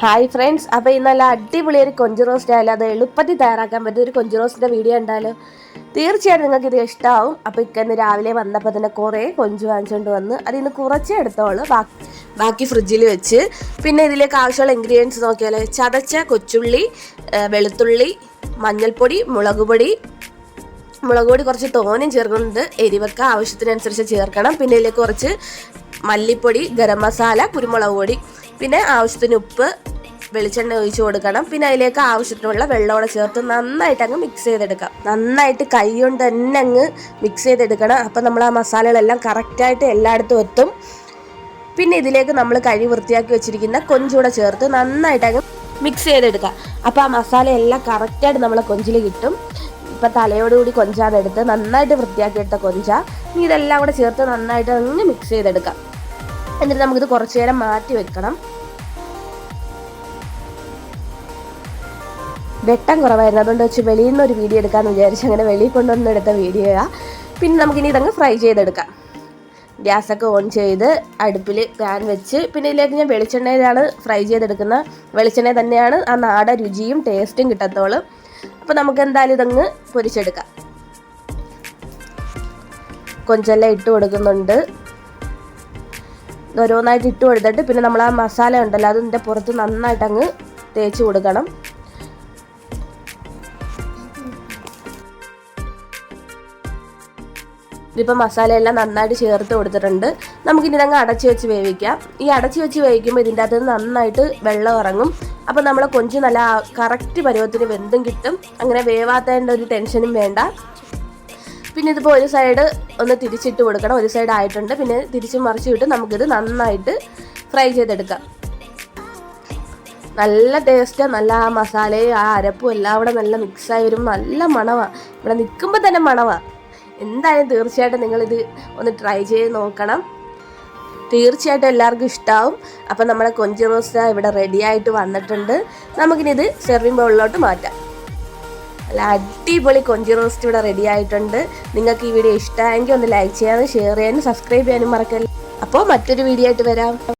Hi friends അപ്പോൾ ഈ നല്ല അടിപൊളി ഒരു കൊഞ്ച് റോസ്റ്റ് ആയാലും അത് എളുപ്പത്തിൽ തയ്യാറാക്കാൻ പറ്റിയ ഒരു കൊഞ്ച് റോസ്റ്റിന്റെ വീഡിയോ ഉണ്ടായാലും തീർച്ചയായിട്ടും നിങ്ങൾക്ക് ഇത് ഇഷ്ടമാവും അപ്പോൾ ഇക്കന്ന് രാവിലെ വന്നപ്പോൾ തന്നെ കുറേ കൊഞ്ച് വാങ്ങിച്ചുകൊണ്ട് വന്ന് അതിൽ നിന്ന് കുറച്ചേ എടുത്തോളൂ. ബാക്കി ബാക്കി ഫ്രിഡ്ജിൽ വെച്ച്. പിന്നെ ഇതിലേക്ക് ആവശ്യമുള്ള ഇൻഗ്രീഡിയൻസ് നോക്കിയാൽ ചതച്ച കൊച്ചുള്ളി വെളുത്തുള്ളി മഞ്ഞൾപ്പൊടി മുളക് പൊടി. മുളക് പൊടി കുറച്ച് തോനെയും ചേർക്കുന്നുണ്ട്. എരിവൊക്കെ ആവശ്യത്തിനനുസരിച്ച് ചേർക്കണം. പിന്നെ ഇതിലേക്ക് കുറച്ച് മല്ലിപ്പൊടി ഗരം മസാല കുരുമുളക് പൊടി. പിന്നെ ആവശ്യത്തിന് ഉപ്പ് വെളിച്ചെണ്ണ ഒഴിച്ചു കൊടുക്കണം. പിന്നെ അതിലേക്ക് ആവശ്യത്തിനുള്ള വെള്ളമോടെ ചേർത്ത് നന്നായിട്ട് അങ്ങ് മിക്സ് ചെയ്തെടുക്കാം. നന്നായിട്ട് കൈ കൊണ്ട് തന്നെ അങ്ങ് മിക്സ് ചെയ്തെടുക്കണം. അപ്പം നമ്മൾ ആ മസാലകളെല്ലാം കറക്റ്റായിട്ട് എല്ലായിടത്തും എത്തും. പിന്നെ ഇതിലേക്ക് നമ്മൾ കഴി വൃത്തിയാക്കി വെച്ചിരിക്കുന്ന കൊഞ്ചൂടെ ചേർത്ത് നന്നായിട്ട് അങ്ങ് മിക്സ് ചെയ്തെടുക്കുക അപ്പോൾ ആ മസാല എല്ലാം കറക്റ്റായിട്ട് നമ്മളെ കൊഞ്ചിൽ കിട്ടും. ഇപ്പം തലയോടുകൂടി കൊഞ്ചാണ് എടുത്ത് നന്നായിട്ട് വൃത്തിയാക്കി എടുത്ത കൊഞ്ച. ഇനി ഇതെല്ലാം കൂടെ ചേർത്ത് നന്നായിട്ട് അങ്ങ് മിക്സ് ചെയ്തെടുക്കാം. എന്നിട്ട് നമുക്കിത് കുറച്ച് നേരം മാറ്റി വെക്കണം. വെട്ടം കുറവായിരുന്നു. അതുകൊണ്ട് വെച്ച് വെളിയിൽ നിന്ന് ഒരു വീഡിയോ എടുക്കാമെന്ന് വിചാരിച്ച് അങ്ങനെ വെളിയിൽ കൊണ്ടുവന്ന് എടുത്ത വീഡിയോയാണ് പിന്നെ നമുക്കിനി ഇതങ്ങ് ഫ്രൈ ചെയ്തെടുക്കാം. ഗ്യാസൊക്കെ ഓൺ ചെയ്ത് അടുപ്പിൽ പാൻ വെച്ച് പിന്നെ ഇതിലേക്ക് ഞാൻ വെളിച്ചെണ്ണയിലാണ് ഫ്രൈ ചെയ്തെടുക്കുന്ന വെളിച്ചെണ്ണ തന്നെയാണ്. ആ നാട രുചിയും ടേസ്റ്റും കിട്ടത്തോളും. അപ്പോൾ നമുക്ക് എന്തായാലും ഇതങ്ങ് പൊരിച്ചെടുക്കാം. കൊഞ്ചെല്ലാം ഇട്ട് കൊടുക്കുന്നുണ്ട്. ഓരോന്നായിട്ട് ഇട്ട് കൊടുത്തിട്ട് പിന്നെ നമ്മൾ ആ മസാല ഉണ്ടല്ലോ അതിന്റെ പുറത്ത് നന്നായിട്ട് അങ്ങ് തേച്ച് കൊടുക്കണം. ഇതിപ്പോൾ മസാലയെല്ലാം നന്നായിട്ട് ചേർത്ത് കൊടുത്തിട്ടുണ്ട്. നമുക്കിനി ഇതങ്ങ് അടച്ച് വെച്ച് വേവിക്കാം. ഈ അടച്ച് വെച്ച് വേവിക്കുമ്പോൾ ഇതിന്റെ അകത്ത് നിന്ന് നന്നായിട്ട് വെള്ളം ഇറങ്ങും. അപ്പോൾ നമ്മളെ കൊഞ്ച് നല്ല കറക്റ്റ് പരുവത്തിന് വെന്തും കിട്ടും. അങ്ങനെ വേവാത്തതിന്റെ ഒരു ടെൻഷനും വേണ്ട. പിന്നെ ഇതിപ്പോൾ ഒരു സൈഡ് ഒന്ന് തിരിച്ചിട്ട് കൊടുക്കണം. ഒരു സൈഡ് ആയിട്ടുണ്ട്. പിന്നെ തിരിച്ച് മറിച്ച് വിട്ട് നമുക്കിത് നന്നായിട്ട് ഫ്രൈ ചെയ്തെടുക്കാം. നല്ല ടേസ്റ്റ് നല്ല ആ മസാലയും ആ അരപ്പും എല്ലാം അവിടെ നല്ല മിക്സായി വരും. നല്ല മണമാണ് ഇവിടെ നിൽക്കുമ്പോൾ തന്നെ മണമാണ് എന്തായാലും തീർച്ചയായിട്ടും നിങ്ങളിത് ഒന്ന് ട്രൈ ചെയ്ത് നോക്കണം. തീർച്ചയായിട്ടും എല്ലാവർക്കും ഇഷ്ടമാവും അപ്പം നമ്മുടെ കൊഞ്ചി റോസ്റ്റ് ഇവിടെ റെഡിയായിട്ട് വന്നിട്ടുണ്ട്. നമുക്കിനിത് സെർവിംഗ് ബൗളിലോട്ട് മാറ്റാം. നല്ല അടിപൊളി കൊഞ്ചി റോസ്റ്റ് ഇവിടെ റെഡി ആയിട്ടുണ്ട്. നിങ്ങൾക്ക് ഈ വീഡിയോ ഇഷ്ടമായെങ്കിൽ ഒന്ന് ലൈക്ക് ചെയ്യാനും ഷെയർ ചെയ്യാനും സബ്സ്ക്രൈബ് ചെയ്യാനും മറക്കല്ല. അപ്പോൾ മറ്റൊരു വീഡിയോ ആയിട്ട് വരാം.